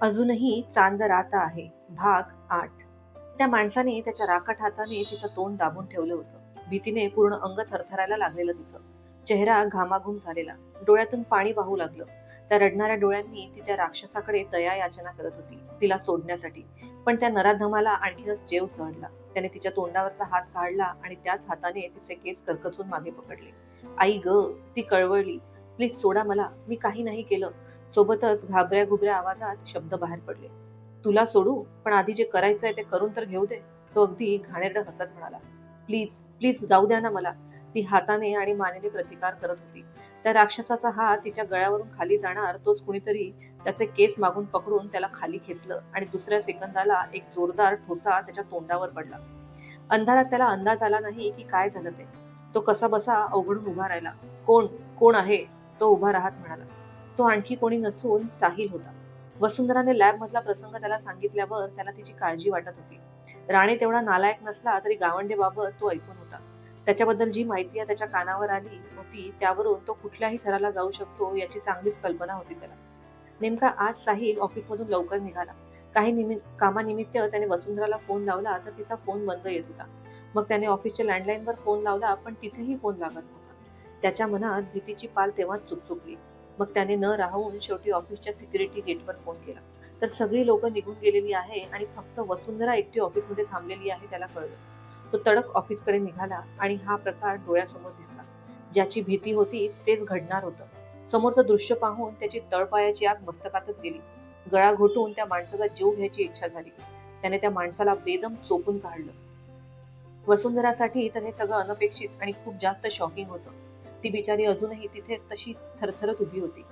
अजूनही चांद रात आहे. भाग आठ. त्या माणसाने त्याच्या राखट हाताने तिचं तोंड दाबून ठेवलं होतं. भीतीने पूर्ण अंग थरथरायला लागलेलं तिचं. चेहरा घामाघूम झालेला. डोळ्यातून पाणी वाहू लागलं. त्या रडणाऱ्या डोळ्यांनी ती त्या राक्षसाकडे दया याचना करत होती तिला सोडण्यासाठी. पण त्या नराधमाला आणखीनच जेव चढला. त्याने तिच्या तोंडावरचा हात काढला आणि त्याच हाताने तिचे केस करकचून मागे पकडले. आई ग ती कळवळली. प्लीज सोडा मला. मी काही नाही केलं. सोबतच घाबऱ्या घुबऱ्या आवाजात शब्द बाहेर पडले. तुला सोडू पण आधी जे करायचंय ते करून तर घेऊ दे तो अगदी घाणेरडं हसत म्हणाला. प्लीज प्लीज जाऊ द्या ना मला. ती हाताने आणि मानेने प्रतिकार करत होती. त्या राक्षसाचा हात तिच्या गळ्यावरून खाली जाणार तोच कुणीतरी त्याचे केस मागून पकडून त्याला खाली खेचलं आणि दुसऱ्या सेकंदाला एक जोरदार ठोसा त्याच्या तोंडावर पडला. अंधारात त्याला अंदाज आला नाही की काय झालं ते. तो कसा बसा अवघडून उभा राहिला. कोण कोण आहे? तो उभा राहत म्हणाला. तो आणखी कोणी नसून साहिल होता. वसुंधराने लॅब मधला प्रसंग त्याला सांगितल्यावर त्याला तिची काळजी वाटत होती. राणे तेवढा नालायक नसला तरी गावंडे बाबत तो ऐकून होता. त्याच्याबद्दल जी माहिती त्याच्या कानावर आली होती त्यावरून तो कुठल्याही थराला जाऊ शकतो याची चांगलीच कल्पना होती त्याला. नेमका आज साहिल ऑफिसमधून लवकर निघाला. काही निमित्त कामानिमित्त त्याने वसुंधराला फोन लावला तर तिचा फोन बंद येत होता. मग त्याने ऑफिसच्या लँडलाईनवर फोन लावला पण तिथेही फोन लागत नव्हता. त्याच्या मनात भीतीची पाल तेव्हाच चुकचुकली. मग त्याने न राहून शेवटी ऑफिसच्या सिक्युरिटी गेटवर फोन केला. तर सगळी लोक निघून गेलेली आहे आणि फक्त वसुंधरा एकटी ऑफिसमध्ये थांबलेली आहे त्याला कळलं. तो तडक ऑफिसकडे निघाला आणि हा प्रकार डोळ्यासमोर दिसला. ज्याची भीती होती तेच घडणार होतं. समोरचं दृश्य पाहून त्याची तळपायाची आग मस्तकातच गेली. गळा घोटून त्या माणसाला जीव घ्यायची इच्छा झाली. त्याने त्या माणसाला बेदम चोपून काढलं. वसुंधरासाठी तर हे सगळं अनपेक्षित आणि खूप जास्त शॉकिंग होतं. ती बिचारी अजूनही तिथेच तशीच थरथरत उभी होती.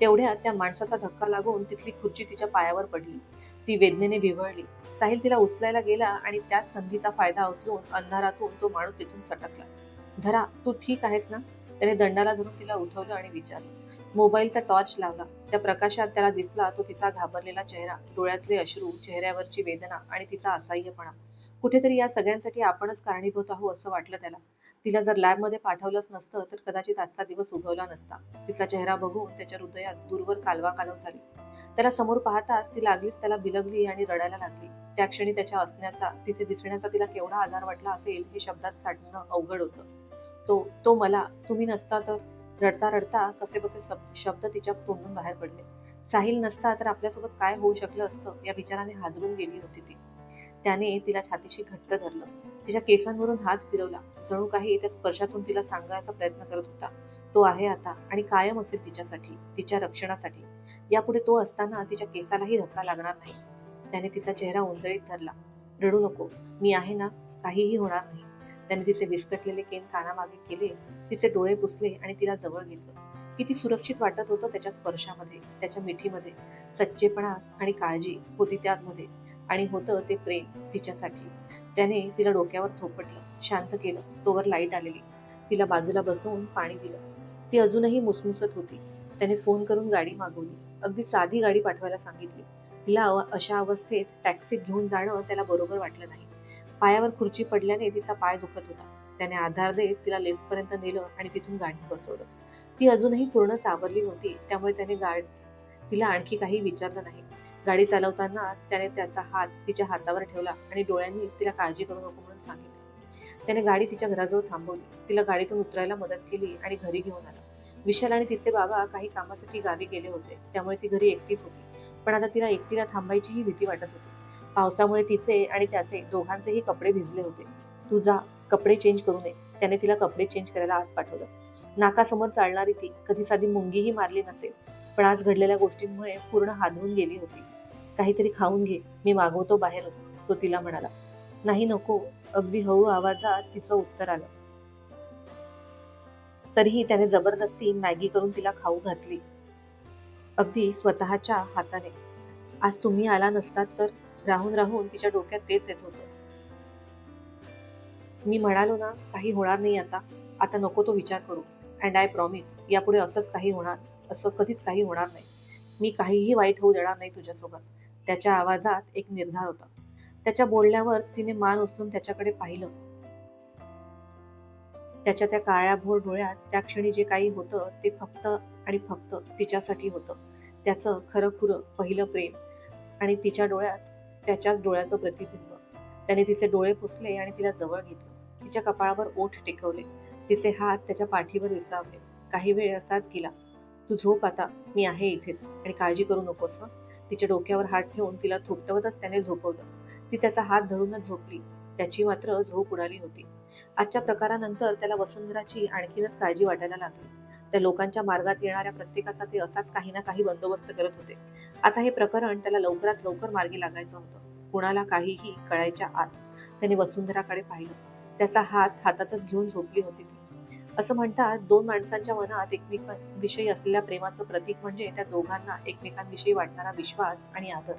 तेवढ्यात त्या माणसाचा धक्का लागून तिथली खुर्ची तिच्या पायावर पडली. ती वेदनेने विव्हळली साहिल तिला उचलायला गेला आणि त्याच संधीचा फायदा उचलून अंधारातून तो माणूस तिथून सटकला. धरा तू ठीक आहेस ना? त्याने दंडाला धरून तिला उठवलं आणि विचारलं. मोबाईलचा टॉर्च लावला. त्या प्रकाशात त्याला दिसला तो तिचा घाबरलेला चेहरा डोळ्यातले अश्रू चेहऱ्यावरची वेदना आणि तिचा असह्यपणा. कुठेतरी या सगळ्यांसाठी आपणच कारणीभूत आहोत असं वाटलं त्याला. तिला जर लॅबमध्ये पाठवलंच नसतं तर कदाचित आजचा दिवस उगवला नसता. तिचा चेहरा बघून त्याच्या हृदयात दूरवर कालवा कालव झाली. त्याला समोर पाहताच ती लागलीच त्याला बिलगली आणि रडायला लागली. त्या क्षणी त्याच्या असण्याचा तिथे दिसण्याचा तिला केवढा आधार वाटला असेल हे शब्दात साठणं अवघड होतं. तो तो मला तुम्ही नसता तर? रडता रडता कसे बसे शब्द तिच्या तोंडून बाहेर पडले. साहिल नसता तर आपल्यासोबत काय होऊ शकलं असतं या विचाराने हादरून गेली होती ती. त्याने तिला छातीशी घट्ट धरलं. तिच्या केसांवरून हात फिरवला. जणू काही त्या स्पर्शातून तिला सांगायचा प्रयत्न करत होता. तो आहे आता आणि कायम असेल तिच्यासाठी तिच्या रक्षणासाठी. यापुढे तो असताना तिच्या केसालाही धक्का लागणार नाही. त्याने तिचा चेहरा उंजळीत धरला. रडू नको. मी आहे ना? काहीही होणार नाही. त्याने तिचे विस्कटलेले केन कानामागे केले. तिचे डोळे पुसले आणि तिला जवळ घेतलं. किती सुरक्षित वाटत होतं त्याच्या स्पर्शामध्ये त्याच्या मिठीमध्ये. सच्चेपणा आणि काळजी होती त्यामध्ये. आणि होतं ते प्रेम तिच्यासाठी. त्याने तिला डोक्यावर थोपटलं शांत केलं तोवर लाइट आलेली. तिला बाजूला बसवून पाणी दिलं. ती अजूनही मुसमुसत होती. त्याने फोन करून गाडी मागवली. अगदी साधी गाडी पाठवायला सांगितली. तिला अशा अवस्थेत टॅक्सीत घेऊन जाणं त्याला बरोबर वाटलं नाही. पायावर खुर्ची पडल्याने तिचा पाय दुखत होता. त्याने आधार देत तिला लिफ्ट पर्यंत नेलं आणि तिथून गाडीत बसवलं. ती अजूनही पूर्ण सावरली होती त्यामुळे त्याने गाड तिला आणखी काही विचारलं नाही. गाडी चालवताना त्याने त्याचा हात तिच्या हातावर ठेवला आणि डोळ्यांनी तिला काळजी करू नको म्हणून सांगितलं. त्याने गाडी तिच्या घराजवळ थांबवली. तिला गाडीतून उतरायला मदत केली आणि घरी घेऊन आला. विशाल आणि तिचे बाबा काही कामासाठी गावी गेले होते. त्यामुळे ती घरी एकटीच होती. पण आता तिला एकटीला थांबायचीही भीती वाटत होती. पावसामुळे तिचे आणि त्याचे दोघांचेही कपडे भिजले होते. तुझा कपडे चेंज करू नये. त्याने तिला कपडे चेंज करायला आत पाठवलं. नाकासमोर चालणारी ती कधी साधी मुंगीही मारली नसेल. पण आज घडलेल्या गोष्टींमुळे पूर्ण हादरून गेली होती. काहीतरी खाऊन घे. मी मागवतो बाहेर. तो तिला म्हणाला. नाही नको. अगदी हळू आवाजात तिचं उत्तर आलं. तरीही त्याने जबरदस्ती मॅगी करून तिला खाऊ घातली. अगदी स्वतःच्या हाताने. आज तुम्ही आला नसतात तर राहून राहून तिच्या डोक्यात तेच येत होतं. मी म्हणालो ना काही होणार नाही आता. आता नको तो विचार करू. अँड आय प्रॉमिस यापुढे असंच काही होणार. असं कधीच काही होणार नाही. मी काहीही वाईट होऊ देणार नाही तुझ्यासोबत. त्याच्या आवाजात एक निर्धार होता. त्याच्या बोलण्यावर तिने मान उचलून त्याच्याकडे पाहिलं. त्याच्या त्या काळ्या भोर डोळ्यात त्या क्षणी जे काही होतं ते फक्त आणि फक्त तिच्यासाठी होतं. त्याचं खरं खुरं पहिलं प्रेम आणि तिच्या डोळ्यात त्याच्याच डोळ्याचं प्रतिबिंब. त्याने तिचे डोळे पुसले आणि तिला जवळ घेतलं. तिच्या कपाळावर ओठ टेकवले. तिचे हात त्याच्या पाठीवर विसावले. काही वेळ असाच गेला. तू झोप आता मी आहे इथेच. आणि काळजी करू नकोस हं. तिच्या डोक्यावर हात ठेवून तिला थोपटवतच त्याने झोपवलं. ती त्याचा हात धरूनच झोपली. त्याची मात्र झोप उडाली होती आजच्या प्रकारानंतर त्याला वसुंधराची आणखीनच काळजी वाटायला लागली. त्या लोकांच्या मार्गात येणाऱ्या प्रत्येकाचा ते असाच काही ना काही बंदोबस्त करत होते. आता हे प्रकरण त्याला लवकरात लवकर मार्गी लागायचं होतं. कुणाला काहीही कळायच्या आत त्याने वसुंधराकडे पाहिलं. त्याचा हात हातातच घेऊन झोपली होती असं म्हणतात दोन माणसांच्या मनात एकमेकांविषयी असलेल्या प्रेमाचं प्रतीक म्हणजे त्या दोघांना एकमेकांविषयी वाटणारा विश्वास आणि आदर.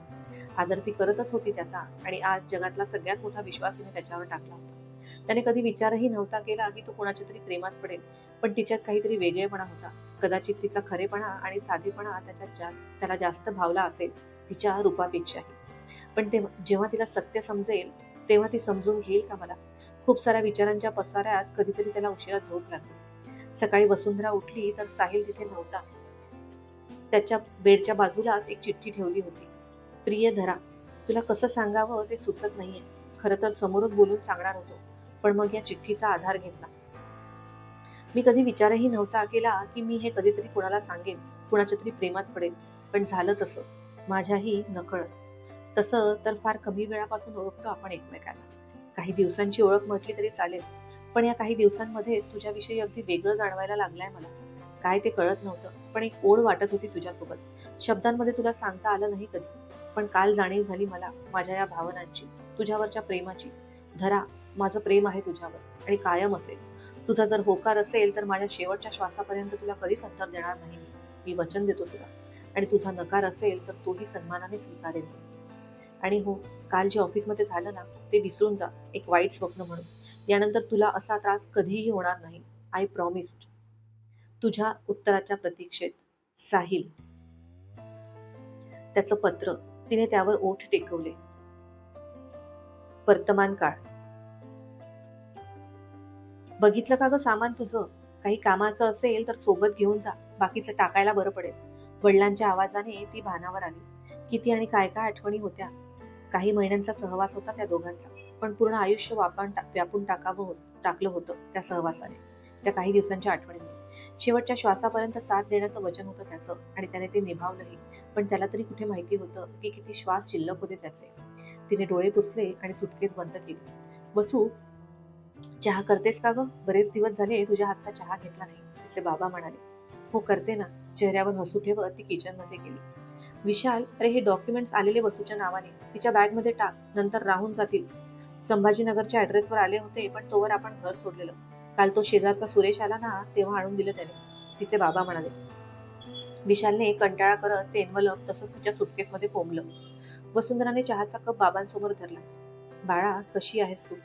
आदर ती करतच होती त्याचा आणि आज जगातला सगळ्यात मोठा विश्वास तिने त्याच्यावर टाकला होता. त्याने कधी विचारही नव्हता केला की तो कोणाच्या तरी प्रेमात पडेल पण तिच्यात काहीतरी वेगळेपणा होता. कदाचित तिचा खरेपणा आणि साधेपणा त्याच्यात जास्त त्याला जास्त भावला असेल तिच्या रूपापेक्षाही. पण ते जेव्हा तिला सत्य समजेल तेव्हा ती समजून घेईल का मला? खूप साऱ्या विचारांच्या पसाऱ्यात कधीतरी त्याला उशिरा झोप लागली. सकाळी वसुंधरा उठली तर साहिल तिथे नव्हता. त्याच्या बेडच्या बाजूलाच एक चिठ्ठी ठेवली होती. प्रिय धरा तुला कसं सांगावं ते सुचत नाहीये. खरं तर समोरच बोलून सांगणार होतो पण मग या चिठ्ठीचा आधार घेतला. मी कधी विचारही नव्हता केला की मी हे कधीतरी कुणाला सांगेन कुणाच्या तरी प्रेमात पडेल पण झालं तसं. माझ्याही नकळत. तसं तर फार कमी वेळापासून ओळखतो आपण एकमेकांना. काही दिवसांची ओळख म्हटली तरी चालेल. पण या काही दिवसांमध्ये तुझ्याविषयी अगदी वेगळं जाणवायला लागलंय मला. काय ते कळत नव्हतं पण एक ओढ वाटत होती तुझ्यासोबत. शब्दांमध्ये तुला सांगता आलं नाही कधी पण काल जाणीव झाली मला माझ्या या भावनांची तुझ्यावरच्या प्रेमाची. धरा माझं प्रेम आहे तुझ्यावर आणि कायम असेल. तुझा जर होकार असेल तर माझ्या शेवटच्या श्वासापर्यंत तुला कधीच अंतर देणार नाही मी. वचन देतो तुला. आणि तुझा नकार असेल तर तोही सन्मानाने स्वीकारेल मी. आणि हो काल जे ऑफिसमध्ये झालं ना ते विसरून जा एक वाईट स्वप्न म्हणून. यानंतर तुला असा त्रास कधीही होणार नाही आय प्रॉमिस्ड तुझ्या उत्तराच्या प्रतीक्षेत साहिल. त्याचं पत्र तिने त्यावर ओठ टेकवले. वर्तमान काळ. बघितलं का ग सामान तुझं? काही कामाचं असेल तर सोबत घेऊन जा बाकीचं टाकायला बरं पडेल. वडिलांच्या आवाजाने ती भानावर आली. किती आणि काय काय आठवणी होत्या. काही महिन्यांचा सहवास होता त्या दोघांचा. पण पूर्ण आयुष्य वापान व्यापून टाकावं हो टाकलं होतं त्या सहवासाने. त्या काही दिवसांच्या आठवणींनी. शेवटच्या श्वासापर्यंत साथ देण्याचं वचन होतं त्याचं आणि त्याने ते निभावलंही. पण त्याला तरी कुठे माहिती होतं की किती श्वास शिल्लक होते त्याचे. तिने डोळे पुसले आणि सुटकेत बंद केली. बसू चहा करतेस का ग? बरेच दिवस झाले तुझ्या हातचा चहा घेतला नाही असे बाबा म्हणाले. हो करते ना. चेहऱ्यावर हसू ठेवत ती किचनमध्ये गेली. विशाल अरे हे डॉक्युमेंट्स आलेले वसूच्या नावाने. तिच्या बॅगमध्ये टाक नंतर राहून जातील. संभाजीनगरच्या ऍड्रेसवर आले होते पण तोवर आपण घर सोडलेलं. काल तो शेजारचा सुरेश आला ना तेव्हा आणून दिलं त्याने. तिचे बाबा म्हणाले. विशालने कंटाळा करत ते एन्व्हलप तसंच तिच्या सुटकेसमध्ये कोंबलं. वसुंधराने चहाचा कप बाबांसमोर धरला. बाळा कशी आहेस तू?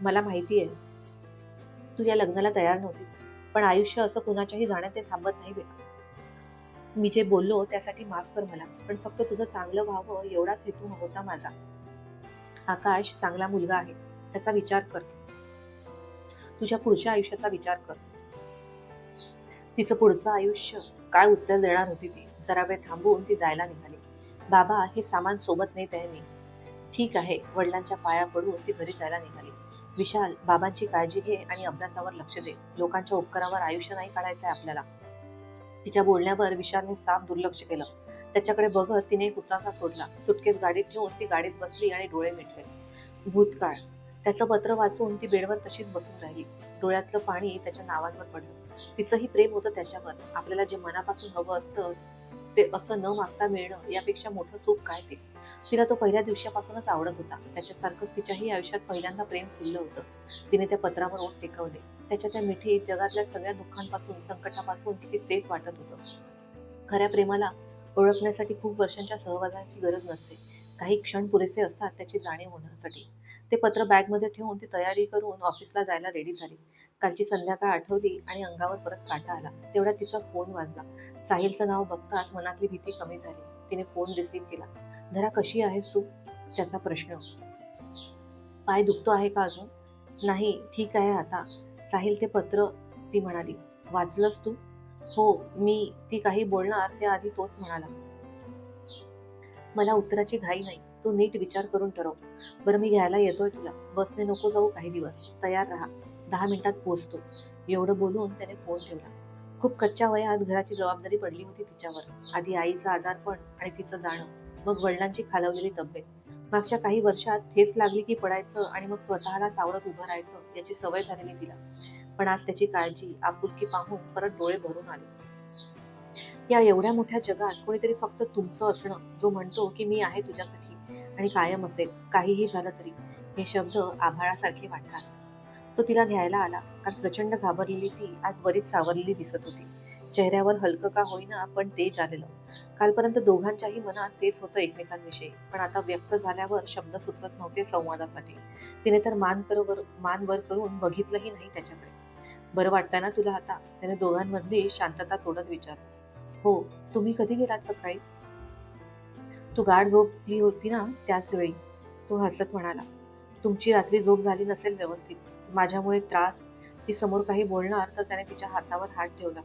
मला माहिती आहे. तू या लग्नाला तयार नव्हतीस. पण आयुष्य असं कुणाच्याही जाण्यात ते थांबत नाही बेटा. मी जे बोललो त्यासाठी माफ कर मला पण फक्त तुझं चांगलं व्हावं एवढाच हेतू होता माझा. आकाश चांगला मुलगा आहे त्याचा विचार कर. तुझ्या पुढच्या आयुष्याचा विचार कर. तिचं पुढचं आयुष्य काय उत्तर देणार होती ती? जरा वेळ थांबून ती जायला निघाली. बाबा हे सामान सोबत नेत आहे मी. ठीक आहे वडिलांच्या पाया पडून ती घरी जायला निघाली. विशाल बाबांची काळजी घे आणि अभ्यासावर लक्ष दे. लोकांच्या उपकारावर आयुष्य नाही काढायचंय आपल्याला. तिच्या बोलण्यावर विशालने साफ दुर्लक्ष केलं. त्याच्याकडे बघत तिने एक उसासा सोडला. सुटकेस गाडीत घेऊन ती गाडीत बसली आणि डोळे मिटले. भूतकाळ. त्याचं पत्र वाचून ती बेडवर तशीच बसून राहिली. डोळ्यातलं पाणी त्याच्या नावांवर पडलं. तिचंही प्रेम होतं त्याच्यावर. आपल्याला जे मनापासून हवं असतं ते असं न मागता मिळणं यापेक्षा मोठं सुख काय ते? तिला तो पहिल्या दिवसापासूनच आवडत होता. त्याच्यासारखंच तिच्याही आयुष्यात पहिल्यांदा प्रेम फुललं होतं. तिने त्या पत्रावर ओठ टेकवले. त्याच्या त्या मिठीत जगातल्या सगळ्या दुःखांपासून संकटापासून किती सेफ वाटत होतं. खऱ्या प्रेमाला ओळखण्यासाठी खूप वर्षांच्या सहवासाची गरज नसते. काही क्षण पुरेसे असतात त्याची जाणीव होण्यासाठी. ते पत्र बॅगमध्ये ठेवून ती तयारी करून ऑफिसला जायला रेडी झाली. कालची संध्याकाळ आठवली आणि अंगावर परत काटा आला. तेवढा तिचा फोन वाजला. साहिलचं नाव बघताच मनातली भीती कमी झाली. तिने फोन रिसीव्ह केला. धरा कशी आहेस तू? त्याचा प्रश्न. पाय दुखतो आहे का अजून? नाही ठीक आहे आता. साहिल ते पत्र ती म्हणाली. वाचलंस तू? हो मी ती काही बोलणार त्या आधी तोच म्हणाला. मला उत्तराची घाई नाही. तू नीट विचार करून ठरव. बरं मी घ्यायला येतोय तुला. बसने नको जाऊ काही दिवस. तयार राहा. दहा मिनिटात पोहोचतो. एवढं बोलून त्याने फोन ठेवला. खूप कच्च्या वयात घराची जबाबदारी पडली होती तिच्यावर. आधी आईचं आजारपण आणि तिचं जाणं. मग वडिलांची खालवलेली तब्येत. मागच्या काही वर्षात ठेच लागली की पडायचं आणि मग स्वतःला सावरत उभं राहायचं याची सवय झालेली तिला. पण आज त्याची काळजी आपुलकी पाहून परत डोळे भरून आले. या एवढ्या मोठ्या जगात कोणीतरी फक्त तुमचं असणं जो म्हणतो की मी आहे तुझ्यासाठी आणि कायम असेल काहीही झालं तरी हे शब्द आभाळासारखे वाटतात. तो तिला घ्यायला आला. कारण प्रचंड घाबरलेली ती आज बरीच सावरलेली दिसत होती. चेहऱ्यावर हलकं का होईना पण तेज आलेलं कालपर्यंत दोघांच्याही मनात तेच होतं एकमेकांविषयी. पण आता व्यक्त झाल्यावर शब्द सुचत नव्हते संवादासाठी. तिने तर मान कर मान वर करून बघितलंही नाही त्याच्याकडे. बरं वाटतंय ना तुला आता? त्याने दोघांमधली शांतता तोडत विचारलं. हो तुम्ही कधी गेलात सकाळी? तू गाढ झोपली होती ना त्याच वेळी तो हसत म्हणाला. तुमची रात्री झोप झाली नसेल व्यवस्थित. माझ्यामुळे त्रास ती समोर काही बोलणार तर त्याने तिच्या हातावर हात ठेवला.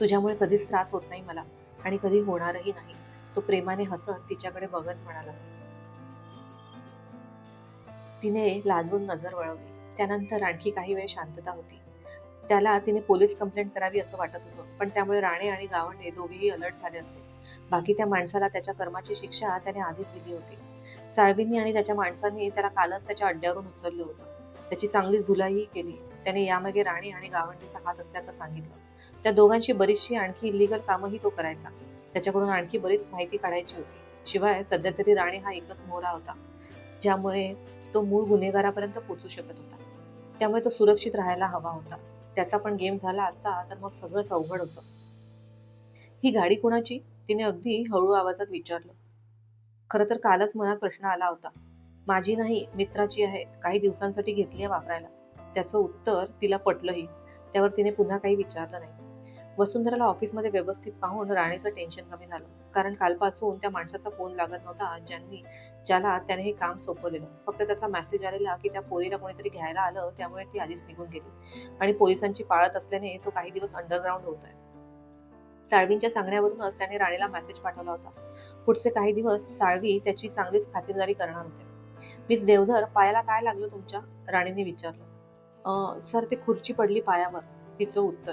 तुझ्यामुळे कधीच त्रास होत नाही मला आणि कधी होणारही नाही. तो प्रेमाने हसत तिच्याकडे बघत म्हणाला. तिने लाजून नजर वळवली. त्यानंतर आणखी काही वेळ शांतता होती. त्याला तिने पोलीस कंप्लेंट करावी असं वाटत होतं पण त्यामुळे राणे आणि गावंडे दोघेही अलर्ट झाले असते. बाकी त्या माणसाला त्याच्या कर्माची शिक्षा त्याने आधीच दिली होती. साळवींनी आणि त्याच्या माणसांनी त्याला कालच त्याच्या अड्ड्यावरून उचललं होतं. त्याची चांगलीच धुलाईही केली. त्याने यामागे राणे आणि गावंडीचा हात असल्याचं सांगितलं. त्या दोघांची बरीचशी आणखी इलिगल कामही तो करायचा. त्याच्याकडून आणखी बरीच माहिती काढायची होती. शिवाय सध्या तरी राणे हा एकच मोहरा होता ज्यामुळे तो मूळ गुन्हेगारापर्यंत पोचू शकत होता. त्यामुळे तो सुरक्षित राहायला हवा होता. त्याचा पण गेम झाला असता तर मग सगळंच अवघड होतं. ही गाडी कोणाची? तिने अगदी हळू आवाजात विचारलं. खरं तर कालच मनात प्रश्न आला होता. माझी नाही मित्राची आहे. काही दिवसांसाठी घेतली आहे वापरायला. त्याचं उत्तर तिला पटलंही. त्यावर तिने पुन्हा काही विचारलं नाही. वसुंधराला ऑफिसमध्ये व्यवस्थित पाहून राणीचं टेन्शन कमी झालं. कारण कालपासून त्या माणसाचा फोन लागत नव्हता ज्यांनी ज्याला त्याने हे काम सोपवलेलं. फक्त त्याचा मेसेज आलेला की त्या पोरीला कोणीतरी घ्यायला आलं त्यामुळे ती आधीच निघून गेली. आणि पोलिसांची पाळत असल्याने तो काही दिवस अंडरग्राऊंड होत आहे साळवींच्या सांगण्यावरूनच त्याने राणीला मेसेज पाठवला होता. पुढचे काही दिवस साळवी त्याची चांगलीच खातिरदारी करणार होते. मीच देवधर पायाला काय लागलं तुमच्या? राणीने विचारलं. "अं, सर ते खुर्ची पडली पायावर. तिचं उत्तर.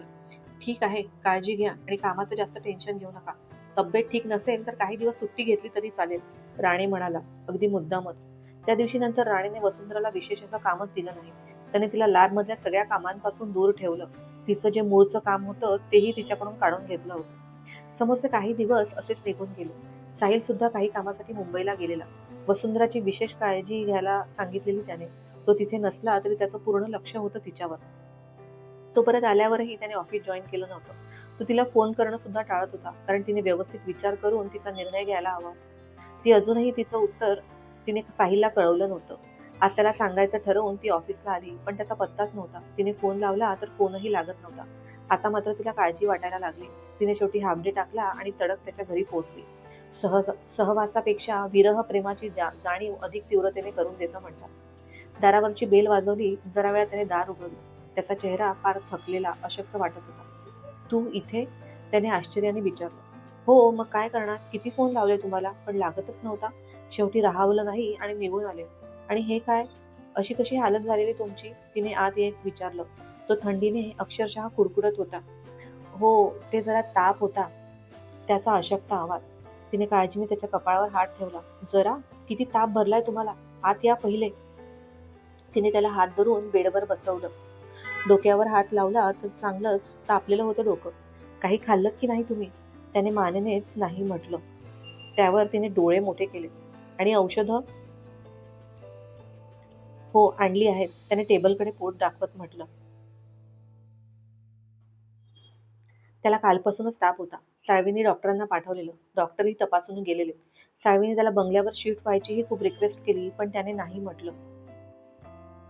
ठीक आहे काळजी घ्या आणि कामाचं जास्त टेन्शन घेऊ नका. तब्येत ठीक नसेल तर काही दिवस सुट्टी घेतली तरी चालेल राणे म्हणाला अगदी मुद्दामच. त्या दिवशी नंतर राणीने वसुंधराला विशेष असं कामच दिलं नाही. त्याने तिला लॅब मधल्या सगळ्या कामांपासून दूर ठेवलं. तिचं जे मूळचं काम होतं तेही तिच्याकडून काढून घेतलं होतं. समोरचे काही दिवस असेच निघून गेले. साहिल सुद्धा काही कामासाठी मुंबईला गेलेला. वसुंधराची विशेष काळजी घ्यायला सांगितलेली त्याने. तो तिथे नसला तरी त्याचं पूर्ण लक्ष होतं तिच्यावर. तो परत आल्यावरही त्याने ऑफिस जॉईन केलं नव्हतं. तो तिला फोन करणं सुद्धा टाळत होता कारण तिने व्यवस्थित विचार करून तिचा निर्णय घ्यायला हवा होता. ती अजूनही तिचं उत्तर तिने साहिलला कळवलं नव्हतं. आज त्याला सांगायचं ठरवून ती ऑफिसला आली पण त्याचा पत्ताच नव्हता. तिने फोन लावला तर फोनही लागत नव्हता. आता मात्र तिला काळजी वाटायला लागली. तिने शेवटी हाबडे टाकला आणि तडक त्याच्या घरी पोहोचली. सहज सहवासापेक्षा विरह प्रेमाची जा- जाणीव अधिक तीव्रतेने करून देतं म्हणतात. दारावरची बेल वाजवली जरा वेळा त्याने दार उघडलं. त्याचा चेहरा फार थकलेला अशक्त वाटत होता. तू इथे? त्याने आश्चर्याने विचारलं. हो मग काय करणार? किती फोन लावले तुम्हाला? पण लागतच नव्हता. शेवटी राहावलं नाही आणि निघून आले. आणि हे काय? अशी कशी हालत झालेली तुमची? तिने आत एक विचारलं. तो थंडीने अक्षरशः कुडकुडत होता. हो ते जरा ताप होता. त्याचा अशक्त आवाज. तिने काळजीने त्याच्या कपाळावर हात ठेवला. जरा? किती ताप भरलाय तुम्हाला? आत या पहिले. तिने त्याला हात धरून बेडवर बसवलं. डोक्यावर हात लावला तर चांगलंच तापलेलं होतं डोकं. काही खाल्लं की नाही तुम्ही? त्याने मानेनेच नाही म्हटलं. त्यावर तिने डोळे मोठे केले. आणि औषधं? हो आणली आहेत. त्याने टेबलकडे पोट दाखवत म्हटलं. त्याला कालपासूनच ताप होता. साळवीने डॉक्टरांना पाठवलेलं. डॉक्टरही तपासून गेलेले. साळवीने त्याला बंगल्यावर शिफ्ट व्हायचीही खूप रिक्वेस्ट केली पण त्याने नाही म्हटलं.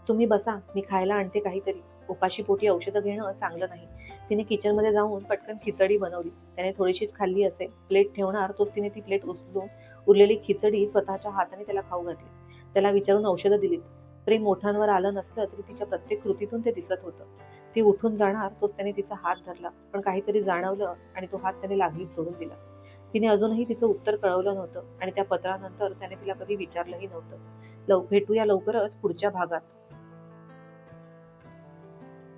तुम्ही बसा मी खायला आणते काहीतरी. उपाशी पोटी औषधं घेणं चांगलं नाही. तिने किचनमध्ये जाऊन पटकन खिचडी बनवली. त्याने थोडीशीच खाल्ली असे प्लेट ठेवणार तोच तिने ती प्लेट उचलून उरलेली खिचडी स्वतःच्या हाताने त्याला खाऊ घातली. त्याला विचारून औषधं दिलीत. प्रेम मोठ्यांवर आलं नसलं तरी तिच्या प्रत्येक कृतीतून ते दिसत होतं. ती उठून जाणार तोच त्याने तिचा हात धरला. पण काहीतरी जाणवलं आणि तो हात त्याने लागलीच सोडून दिला. तिने अजूनही तिचं उत्तर कळवलं नव्हतं आणि त्या पत्रानंतर त्याने तिला कधी विचारलंही नव्हतं. लव भेटूया लवकरच पुढच्या भागात.